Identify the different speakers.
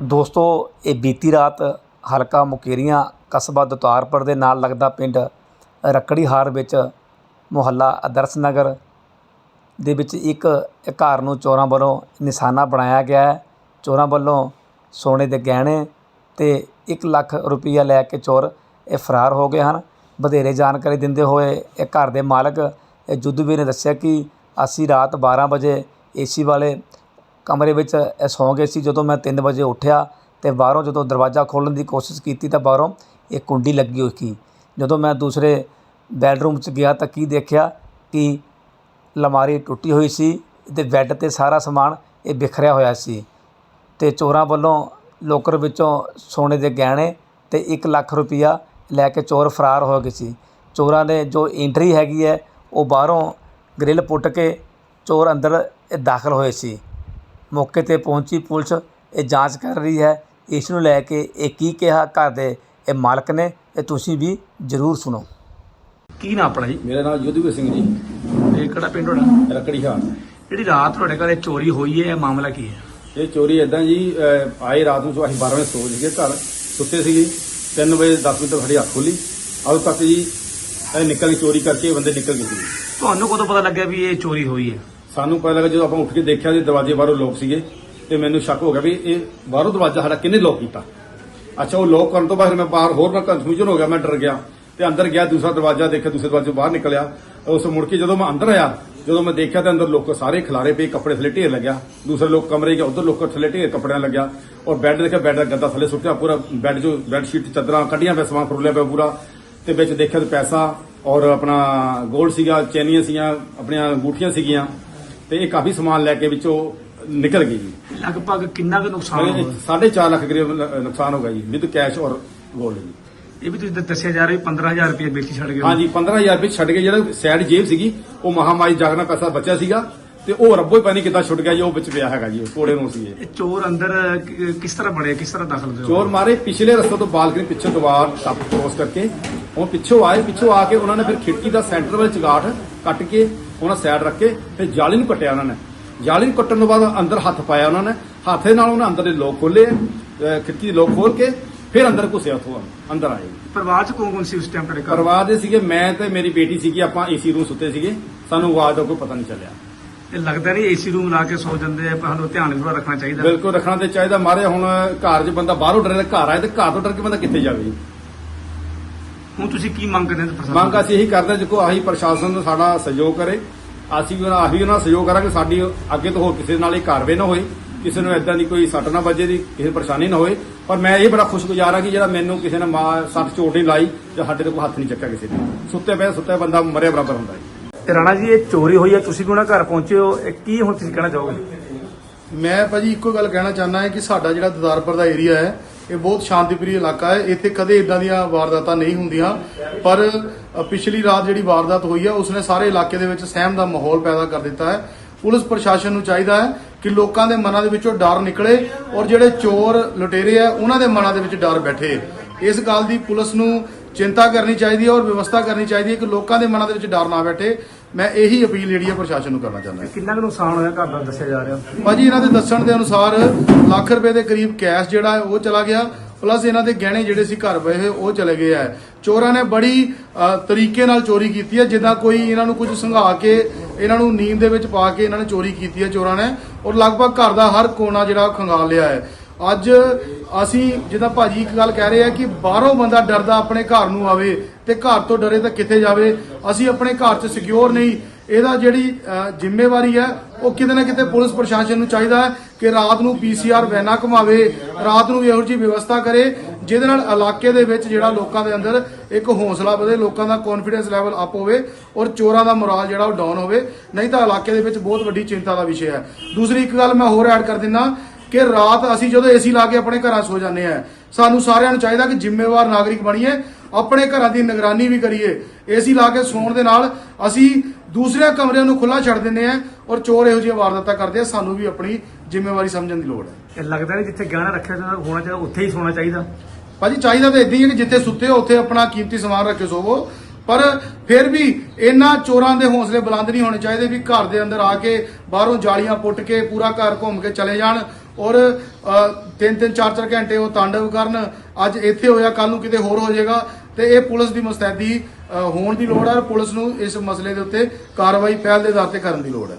Speaker 1: ਦੋਸਤੋ, ਇਹ ਬੀਤੀ ਰਾਤ ਹਲਕਾ ਮੁਕੇਰੀਆਂ ਕਸਬਾ ਦਤਾਰਪੁਰ ਦੇ ਨਾਲ ਲੱਗਦਾ ਪਿੰਡ ਰੱਕੜੀਹਾਰ ਵਿੱਚ ਮੁਹੱਲਾ ਆਦਰਸ਼ ਨਗਰ ਦੇ ਵਿੱਚ ਇੱਕ ਘਰ ਨੂੰ ਚੋਰਾਂ ਵੱਲੋਂ ਨਿਸ਼ਾਨਾ ਬਣਾਇਆ ਗਿਆ ਹੈ। ਚੋਰਾਂ ਵੱਲੋਂ ਸੋਨੇ ਦੇ ਗਹਿਣੇ ਤੇ 1 ਲੱਖ ਰੁਪਈਆ ਲੈ ਕੇ ਚੋਰ ਇਹ ਫਰਾਰ ਹੋ ਗਏ ਹਨ। ਵਧੇਰੇ ਜਾਣਕਾਰੀ ਦਿੰਦੇ ਹੋਏ ਇਹ ਘਰ ਦੇ ਮਾਲਕ ਇਹ ਜੁੱਧਵੀਰ ਨੇ ਦੱਸਿਆ ਕਿ ਅਸੀਂ ਰਾਤ 12 ਵਜੇ ਏਸੀ ਵਾਲੇ ਕਮਰੇ ਵਿੱਚ ਇਹ ਸੌਂ ਗਏ ਸੀ। ਜਦੋਂ ਮੈਂ ਤਿੰਨ ਵਜੇ ਉੱਠਿਆ ਅਤੇ ਬਾਹਰੋਂ ਜਦੋਂ ਦਰਵਾਜ਼ਾ ਖੋਲ੍ਹਣ ਦੀ ਕੋਸ਼ਿਸ਼ ਕੀਤੀ ਤਾਂ ਬਾਹਰੋਂ ਇਹ ਕੁੰਡੀ ਲੱਗੀ ਹੋਈ ਸੀ। ਜਦੋਂ ਮੈਂ ਦੂਸਰੇ ਬੈੱਡਰੂਮ 'ਚ ਗਿਆ ਤਾਂ ਕੀ ਦੇਖਿਆ ਕਿ ਅਲਮਾਰੀ ਟੁੱਟੀ ਹੋਈ ਸੀ ਅਤੇ ਬੈੱਡ ਤੇ ਸਾਰਾ ਸਮਾਨ ਇਹ ਬਿਖਰਿਆ ਹੋਇਆ ਸੀ ਅਤੇ ਚੋਰਾਂ ਵੱਲੋਂ ਲੋਕਰ ਵਿੱਚੋਂ ਸੋਨੇ ਦੇ ਗਹਿਣੇ ਅਤੇ ਇੱਕ ਲੱਖ ਰੁਪਈਆ ਲੈ ਕੇ ਚੋਰ ਫਰਾਰ ਹੋ ਗਏ ਸੀ। ਚੋਰਾਂ ਨੇ ਜੋ ਐਂਟਰੀ ਹੈਗੀ ਹੈ, ਉਹ ਬਾਹਰੋਂ ਗ੍ਰਿਲ ਪੁੱਟ ਕੇ ਚੋਰ ਅੰਦਰ ਇਹ ਦਾਖਲ ਹੋਏ ਸੀ। ਮੌਕੇ ਤੇ ਪਹੁੰਚੀ ਪੁਲਿਸ। ਇਹ ਜਾਂਚ ਕਰ ਰਹੀ ਹੈ। ਇਸ ਨੂੰ ਲੈ ਕੇ ਇਹ ਕੀ ਕਿਹਾ ਘਰ ਦੇ ਇਹ ਮਾਲਕ ਨੇ ਇਹ ਤੁਸੀਂ ਵੀ ਜ਼ਰੂਰ ਸੁਣੋ। ਕੀ ਨਾ ਆਪਣਾ ਜੀ?
Speaker 2: ਮੇਰਾ ਨਾਮ ਯੁੱਧਵੀਰ ਸਿੰਘ ਜੀ।
Speaker 1: ਇਹ ਕਿਹੜਾ ਪਿੰਡ ਹੋਣਾ
Speaker 2: ਰੱਕੜੀ ਹਾਰ
Speaker 1: ਜਿਹੜੀ ਰਾਤ ਤੁਹਾਡੇ ਘਰੇ ਚੋਰੀ ਹੋਈ ਹੈ ਇਹ ਮਾਮਲਾ ਕੀ ਹੈ?
Speaker 2: ਇਹ ਚੋਰੀ ਇਦਾਂ ਜੀ ਅਹ, ਆਏ ਰਾਤ ਨੂੰ ਅਸੀਂ 12 ਵਜੇ ਸੋ ਜਗੇ ਘਰ। ਸੁੱਤੇ ਸੀਗੇ। 3 ਵਜੇ 10 ਮਿੰਟ ਤੱਕ ਸਾਡੀ ਅੱਖ ਖੁੱਲੀ। ਉਦੋਂ ਤੱਕ ਜੀ ਇਹ ਨਿਕਲ ਕੇ ਚੋਰੀ ਕਰਕੇ ਬੰਦੇ ਨਿਕਲ ਗਏ ਸੀ।
Speaker 1: ਤੁਹਾਨੂੰ ਕਦੋਂ ਪਤਾ ਲੱਗਿਆ ਵੀ ਇਹ ਚੋਰੀ ਹੋਈ ਹੈ?
Speaker 2: ਸਾਨੂੰ ਪਤਾ ਲੱਗਾ ਜਦੋਂ ਆਪਾਂ ਉੱਠ ਕੇ ਦੇਖਿਆ ਜੀ ਦਰਵਾਜ਼ੇ ਬਾਹਰੋਂ ਲੋਕ ਸੀਗੇ, ਤੇ ਮੈਨੂੰ ਸ਼ੱਕ ਹੋ ਗਿਆ ਵੀ ਇਹ ਬਾਹਰੋਂ ਦਰਵਾਜ਼ਾ ਸਾਡਾ ਕਿਹਨੇ ਲੋਕ ਕੀਤਾ? ਅੱਛਾ, ਉਹ ਲੋਕ ਕਰਨ ਤੋਂ ਬਾਅਦ ਮੈਂ ਬਾਹਰ ਹੋਰ ਨਾ ਕਨਫਿਊਜ਼ਨ ਹੋ ਗਿਆ, ਮੈਂ ਡਰ ਗਿਆ ਤੇ ਅੰਦਰ ਗਿਆ, ਦੂਸਰਾ ਦਰਵਾਜ਼ਾ ਦੇਖਿਆ, ਦੂਸਰੇ ਦਰਵਾਜ਼ੇ ਤੋਂ ਬਾਹਰ ਨਿਕਲਿਆ। ਉਸ ਮੁੜ ਕੇ ਜਦੋਂ ਮੈਂ ਅੰਦਰ ਆਇਆ, ਜਦੋਂ ਮੈਂ ਦੇਖਿਆ ਤਾਂ ਅੰਦਰ ਲੋਕ ਸਾਰੇ ਖਿਲਾਰੇ ਪਏ, ਕੱਪੜੇ ਥੱਲੇ ਢੇਰ ਲੱਗਿਆ। ਦੂਸਰੇ ਲੋਕ ਕਮਰੇ ਗਿਆ ਉਧਰ ਲੋਕ ਥੱਲੇ ਢੇਰ ਕੱਪੜਿਆਂ ਲੱਗਿਆ ਔਰ ਬੈੱਡ ਦੇਖਿਆ ਬੈੱਡ ਦਾ ਗੱਦਾ ਥੱਲੇ ਸੁੱਟਿਆ ਪੂਰਾ ਬੈੱਡ ਜੋ ਬੈੱਡ ਸ਼ੀਟ ਚਾਦਰਾਂ ਕੱਢੀਆਂ ਪਿਆ ਸਮਾਨ ਫਰੁੱਲਿਆ ਪਿਆ ਪੂਰਾ ਤੇ ਵਿੱਚ ਦੇਖਿਆ ਤੇ ਪੈਸਾ ਔਰ ਆਪਣਾ ਗੋਲਡ ਸੀਗਾ, ਚੈਨੀਆਂ ਸੀਗੀਆਂ, ਆਪਣੀਆਂ ਅੰਗੂਠੀਆਂ ਸੀਗੀਆਂ। ਤੇ ਇਹ ਕਾਫੀ ਸਮਾਨ ਲੈ ਕੇ ਵਿੱਚੋਂ ਨਿਕਲ ਗਈ ਜੀ।
Speaker 1: ਲਗਭਗ ਕਿੰਨਾ ਕੁ ਨੁਕਸਾਨ ਹੋਇਆ?
Speaker 2: ਸਾਢੇ ਚਾਰ ਲੱਖ ਕਰੀਬ ਨੁਕਸਾਨ ਹੋ ਗਿਆ ਜੀ ਵਿਦ ਕੈਸ਼ ਔਰ 골ਡ ਜੀ।
Speaker 1: ਇਹ ਵੀ ਤੁਸੀਂ ਦੱਸਿਆ ਜਾ ਰਿਹਾ 15000 ਰੁਪਏ ਵੇਚੀ ਛੱਡ ਗਏ
Speaker 2: ਹਾਂਜੀ 15000 ਰੁਪਏ ਛੱਡ ਕੇ ਜਿਹੜਾ ਸਾਈਡ ਜੇਬ ਸੀਗੀ ਉਹ ਮਹਾਮਾਰੀ ਜਾਗਣਾ ਪੈਸਾ ਬਚਿਆ ਸੀਗਾ ਤੇ ਉਹ ਰੱਬੋ ਪਾਣੀ ਕਿੱਦਾਂ ਛੁੱਟ ਗਿਆ ਜੀ ਉਹ ਵਿੱਚ ਪਿਆ ਹੈਗਾ ਜੀ ਕੋੜੇ ਨੂੰ ਸੀ ਇਹ
Speaker 1: ਚੋਰ ਅੰਦਰ ਕਿਸ ਤਰ੍ਹਾਂ ਬੜੇ ਕਿਸ ਤਰ੍ਹਾਂ ਦਾਖਲ ਹੋਏ?
Speaker 2: ਚੋਰ ਮਾਰੇ ਪਿਛਲੇ ਰਸਤੇ ਤੋਂ ਬਾਲਕਨੀ ਪਿੱਛੇ ਦੀਵਾਰ ਟੱਪ ਕ੍ਰੋਸ ਕਰਕੇ ਉਹ ਪਿੱਛੋਂ ਆਏ ਪਿੱਛੋਂ ਆ ਕੇ ਉਹਨਾਂ ਨੇ ਫਿਰ ਖਿੜਕੀ ਦਾ ਸੈਂਟਰ ਵਿੱਚ ਗਾਠ ਕੱਟ ਕੇ ਉਹਨਾਂ ਸਾਈਡ ਰੱਖ ਕੇ ਤੇ ਜਾਲੀ ਨੂੰ ਕੱਟਿਆ ਉਹਨਾਂ ਨੇ। ਜਾਲੀ ਨੂੰ ਕੱਟਣ ਤੋਂ ਬਾਅਦ ਅੰਦਰ ਹੱਥ ਪਾਇਆ ਉਹਨਾਂ ਨੇ। ਹੱਥ ਨਾਲ ਉਹਨਾਂ ਅੰਦਰ ਦੇ ਲੋਕ ਖੋਲੇ ਖਿੜਕੀ ਦੇ ਲੋਕ ਖੋਲ ਕੇ ਫਿਰ ਅੰਦਰ ਘੁਸਿਆ ਉੱਥੋਂ ਅੰਦਰ ਆਏ।
Speaker 1: ਪਰਿਵਾਰ ਚ ਕੌਣ ਕੌਣ ਸੀ ਉਸ ਟਾਈਮ ਤੁਹਾਡੇ ਘਰ?
Speaker 2: ਪਰਿਵਾਰ ਦੇ ਸੀਗੇ ਮੈਂ ਤੇ ਮੇਰੀ ਬੇਟੀ ਸੀਗੀ ਆਪਾਂ ਏਸੀ ਰੂਮ ਸੁੱਤੇ ਸੀਗੇ। ਸਾਨੂੰ ਆਵਾਜ਼ ਦਾ ਕੋਈ ਪਤਾ ਨਹੀਂ ਚੱਲਿਆ।
Speaker 1: ਇਹ ਲੱਗਦਾ ਨਹੀਂ ਏਸੀ ਰੂਮ ਲਾ ਕੇ ਸੌ ਜਾਂਦੇ ਆ ਪਰ ਸਾਨੂੰ ਧਿਆਨ ਵੀ ਰੱਖਣਾ ਚਾਹੀਦਾ।
Speaker 2: ਬਿਲਕੁਲ ਰੱਖਣਾ ਤੇ ਚਾਹੀਦਾ। ਮਾਰੇ ਹੁਣ ਘਰ 'ਚ ਬੰਦਾ ਬਾਹਰੋਂ ਡਰੇ ਘਰ ਆਏ ਤੇ ਘਰ ਤੋਂ ਡਰ ਕੇ ਬੰਦਾ ਕਿੱਥੇ ਜਾਵੇ?
Speaker 1: ਹੁਣ ਤੁਸੀਂ ਕੀ ਮੰਗ ਕਰਦੇ ਹੋ ਪ੍ਰਸ਼ਾਸਨ
Speaker 2: ਮੰਗ ਅਸੀਂ ਇਹੀ ਕਰਦੇ ਹਾਂ, ਦੇਖੋ ਆਹੀ ਪ੍ਰਸ਼ਾਸਨ ਨੂੰ ਸਾਡਾ ਸਹਿਯੋਗ ਕਰੇ। ਅਸੀਂ ਵੀ ਉਹਨਾਂ ਆਹੀ ਉਹਨਾਂ ਨਾਲ ਸਹਿਯੋਗ ਕਰਾਂਗੇ ਸਾਡੀ ਅੱਗੇ ਤੋਂ ਹੋਰ ਕਿਸੇ ਨਾਲ ਇਹ ਕਾਰਵਾਈ ਨਾ ਹੋਏ। ਕਿਸੇ ਨੂੰ ਐਦਾਂ ਦੀ ਕੋਈ ਸੱਟ ਨਾ ਵੱਜੇ ਦੀ ਕਿਸੇ ਨੂੰ ਪਰੇਸ਼ਾਨੀ ਨਾ ਹੋਏ। ਪਰ ਮੈਂ ਇਹ ਬੜਾ ਖੁਸ਼ਗੁਜ਼ਾਰ ਹਾਂ ਕਿ ਜਿਹੜਾ ਮੈਨੂੰ ਕਿਸੇ ਨੇ ਮਾਂ ਸੱਟ ਚੋਟ ਨਹੀਂ ਲਾਈ ਤੇ ਸਾਡੇ ਤੇ ਕੋਈ ਹੱਥ ਨਹੀਂ ਚੱਕਿਆ ਕਿਸੇ ਨੇ। ਸੁੱਤੇ ਪਏ ਸੁੱਤੇ ਬੰਦਾ ਮਰਿਆ ਬਰਾਬਰ ਹੁੰਦਾ ਹੈ।
Speaker 1: ਤੇ ਰਾਣਾ ਜੀ ਇਹ ਚੋਰੀ ਹੋਈ ਹੈ ਤੁਸੀਂ ਵੀ ਉਹਨਾਂ ਘਰ ਪਹੁੰਚੇ ਹੋ ਇਹ ਕੀ ਹੁਣ ਤੁਸੀਂ ਕਹਿਣਾ ਚਾਹੋਗੇ?
Speaker 3: ਮੈਂ ਭਾਜੀ ਇੱਕੋ ਗੱਲ ਕਹਿਣਾ ਚਾਹੁੰਦਾ ਹਾਂ ਕਿ ਸਾਡਾ ਜਿਹੜਾ ਦਦਾਰਪੁਰ ਦਾ ਏਰੀਆ ਹੈ ਇਹ ਬਹੁਤ ਸ਼ਾਂਤੀਪ੍ਰਿय ਇਲਾਕਾ ਹੈ। ਇੱਥੇ ਕਦੇ ਇਦਾਂ ਦੀਆਂ ਵਾਰਦਾਤਾਂ ਨਹੀਂ ਹੁੰਦੀਆਂ। ਪਰ ਪਿਛਲੀ ਰਾਤ ਜਿਹੜੀ ਵਾਰਦਾਤ ਹੋਈ ਹੈ ਉਸਨੇ ਸਾਰੇ ਇਲਾਕੇ ਦੇ ਵਿੱਚ ਸਹਿਮ ਦਾ ਮਾਹੌਲ ਪੈਦਾ ਕਰ ਦਿੱਤਾ ਹੈ। ਪੁਲਿਸ ਪ੍ਰਸ਼ਾਸਨ ਨੂੰ ਚਾਹੀਦਾ ਹੈ ਕਿ ਲੋਕਾਂ ਦੇ ਮਨਾਂ ਦੇ ਵਿੱਚੋਂ ਡਰ ਨਿਕਲੇ ਔਰ ਜਿਹੜੇ ਚੋਰ ਲੁਟੇਰੇ ਆ, ਉਹਨਾਂ ਦੇ ਮਨਾਂ ਦੇ ਵਿੱਚ ਡਰ ਬੈਠੇ। ਇਸ ਗੱਲ ਦੀ ਪੁਲਿਸ ਨੂੰ ਚਿੰਤਾ ਕਰਨੀ ਚਾਹੀਦੀ ਹੈ ਔਰ ਵਿਵਸਥਾ ਕਰਨੀ ਚਾਹੀਦੀ ਹੈ ਕਿ ਲੋਕਾਂ ਦੇ ਮਨਾਂ ਦੇ ਵਿੱਚ ਡਰ ਨਾ ਬੈਠੇ। ਮੈਂ ਇਹੀ ਅਪੀਲ ਜਿਹੜੀ ਹੈ ਪ੍ਰਸ਼ਾਸਨ ਨੂੰ ਕਰਨਾ ਚਾਹੁੰਦਾ
Speaker 1: ਕਿੰਨਾ ਕੁ ਨੁਕਸਾਨ ਹੋਇਆ ਘਰ ਦਾ ਦੱਸਿਆ ਜਾ ਰਿਹਾ?
Speaker 3: ਭਾਜੀ ਇਹਨਾਂ ਦੇ ਦੱਸਣ ਦੇ ਅਨੁਸਾਰ ਲੱਖ ਰੁਪਏ ਦੇ ਕਰੀਬ ਕੈਸ਼ ਜਿਹੜਾ ਹੈ ਉਹ ਚਲਾ ਗਿਆ। ਪਲੱਸ ਇਹਨਾਂ ਦੇ ਗਹਿਣੇ ਜਿਹੜੇ ਸੀ ਘਰ ਪਏ ਹੋਏ ਉਹ ਚਲੇ ਗਏ ਆ। ਚੋਰਾਂ ਨੇ ਬੜੀ ਤਰੀਕੇ ਨਾਲ ਚੋਰੀ ਕੀਤੀ ਹੈ ਜਿੱਦਾਂ ਕੋਈ ਇਹਨਾਂ ਨੂੰ ਕੁਝ ਸੰਘਾ ਕੇ ਇਹਨਾਂ ਨੂੰ ਨੀਂਦ ਦੇ ਵਿੱਚ ਪਾ ਕੇ ਇਹਨਾਂ ਨੇ ਚੋਰੀ ਕੀਤੀ ਹੈ ਚੋਰਾਂ ਨੇ। ਔਰ ਲਗਭਗ ਘਰ ਦਾ ਹਰ ਕੋਨਾ ਜਿਹੜਾ ਖੰਗਾਲ ਲਿਆ ਹੈ। ਅੱਜ ਅਸੀਂ, ਜਿੱਦਾਂ ਭਾਜੀ ਇੱਕ ਗੱਲ ਕਹਿ ਰਹੇ ਆ ਕਿ ਬਾਹਰੋਂ ਬੰਦਾ ਡਰਦਾ ਆਪਣੇ ਘਰ ਨੂੰ ਆਵੇ ਤੇ ਘਰ ਤੋਂ ਡਰੇ ਤਾਂ ਕਿੱਥੇ ਜਾਵੇ, ਅਸੀਂ ਆਪਣੇ ਘਰ 'ਚ ਸਿਕਿਉਰ ਨਹੀਂ। ਇਹਦਾ ਜਿਹੜੀ ਜ਼ਿੰਮੇਵਾਰੀ ਹੈ, ਉਹ ਕਿਤੇ ਨਾ ਕਿਤੇ ਪੁਲਿਸ ਪ੍ਰਸ਼ਾਸਨ ਨੂੰ ਚਾਹੀਦਾ ਹੈ ਕਿ ਰਾਤ ਨੂੰ ਪੀਸੀਆਰ ਵੈਨਾਂ ਘੁਮਾਵੇ, ਰਾਤ ਨੂੰ ਇਹੋ ਜਿਹੀ ਵਿਵਸਥਾ ਕਰੇ, ਜਿਹਦੇ ਨਾਲ ਇਲਾਕੇ ਦੇ ਵਿੱਚ ਜਿਹੜਾ ਲੋਕਾਂ ਦੇ ਅੰਦਰ ਇੱਕ ਹੌਸਲਾ ਵਧੇ, ਲੋਕਾਂ ਦਾ ਕੌਨਫੀਡੈਂਸ ਲੈਵਲ ਅਪ ਹੋਵੇ ਔਰ ਚੋਰਾਂ ਦਾ ਮੋਰਾਲ ਜਿਹੜਾ ਉਹ ਡਾਊਨ ਹੋਵੇ। ਨਹੀਂ ਤਾਂ ਇਲਾਕੇ ਦੇ ਵਿੱਚ ਬਹੁਤ ਵੱਡੀ ਚਿੰਤਾ ਦਾ ਵਿਸ਼ਾ ਹੈ। ਦੂਸਰੀ ਇੱਕ ਗੱਲ ਮੈਂ ਹੋਰ ਐਡ ਕਰ ਦਿੰਦਾ ਕਿ ਰਾਤ ਅਸੀਂ ਜਦੋਂ ਏਸੀ ਲਾ ਕੇ ਆਪਣੇ ਘਰਾਂ ਸੋ ਜਾਂਦੇ ਆ। ਸਾਨੂੰ ਸਾਰਿਆਂ ਨੂੰ ਚਾਹੀਦਾ ਕਿ ਜ਼ਿੰਮੇਵਾਰ ਨਾਗਰਿਕ ਬਣੀਏ ਆਪਣੇ ਘਰਾਂ ਦੀ ਨਿਗਰਾਨੀ ਵੀ ਕਰੀਏ। ਏਸੀ ਲਾ ਕੇ ਸੌਣ ਦੇ ਨਾਲ ਅਸੀਂ ਦੂਸਰੇ ਕਮਰਿਆਂ ਨੂੰ ਖੁੱਲਾ ਛੱਡ ਦਿੰਦੇ ਆ ਔਰ ਚੋਰ ਇਹੋ ਜਿਹੀਆਂ ਵਾਰਦਾਤਾਂ ਕਰਦੇ ਆ ਸਾਨੂੰ ਵੀ ਆਪਣੀ ਜ਼ਿੰਮੇਵਾਰੀ ਸਮਝਣ ਦੀ ਲੋੜ ਹੈ।
Speaker 1: ਇਹ ਲੱਗਦਾ ਨਹੀਂ ਜਿੱਥੇ ਗਹਿਣਾ ਰੱਖਿਆ ਜਾਂਦਾ ਹੋਣਾ ਚਾਹੀਦਾ ਉੱਥੇ ਹੀ ਸੋਣਾ ਚਾਹੀਦਾ।
Speaker 3: ਭਾਜੀ ਚਾਹੀਦਾ ਤਾਂ ਇਦਾਂ ਹੀ ਹੈ ਕਿ ਜਿੱਥੇ ਸੁੱਤੇ ਹੋ ਉੱਥੇ ਆਪਣਾ ਕੀਮਤੀ ਸਮਾਨ ਰੱਖੇ ਸੋਵੋ। ਪਰ ਫਿਰ ਵੀ ਇਹਨਾਂ ਚੋਰਾਂ ਦੇ ਹੌਸਲੇ ਬੁਲੰਦ ਨਹੀਂ ਹੋਣੇ ਚਾਹੀਦੇ ਵੀ ਘਰ ਦੇ ਅੰਦਰ ਆ ਕੇ ਬਾਹਰੋਂ ਜਾਲੀਆਂ ਪੁੱਟ ਕੇ ਪੂਰਾ ਘਰ ਘੁੰਮ ਕੇ ਚਲੇ ਜਾਣ। ਔਰ ਤਿੰਨ ਤਿੰਨ, ਚਾਰ ਚਾਰ ਘੰਟੇ ਉਹ ਤਾਂਡਵ ਕਰਨ। ਅੱਜ ਇੱਥੇ ਹੋਇਆ ਕੱਲ ਨੂੰ ਕਿਤੇ ਹੋਰ ਹੋ ਜਾਏਗਾ। ਤੇ ਇਹ ਪੁਲਿਸ ਦੀ ਮੁਸਤੈਦੀ ਹੋਣ ਦੀ ਲੋੜ ਹੈ ਔਰ ਪੁਲਿਸ ਨੂੰ ਇਸ ਮਸਲੇ ਦੇ ਉੱਤੇ ਕਾਰਵਾਈ ਪਹਿਲ ਦੇ ਆਧਾਰ ਤੇ ਕਰਨ ਦੀ ਲੋੜ ਹੈ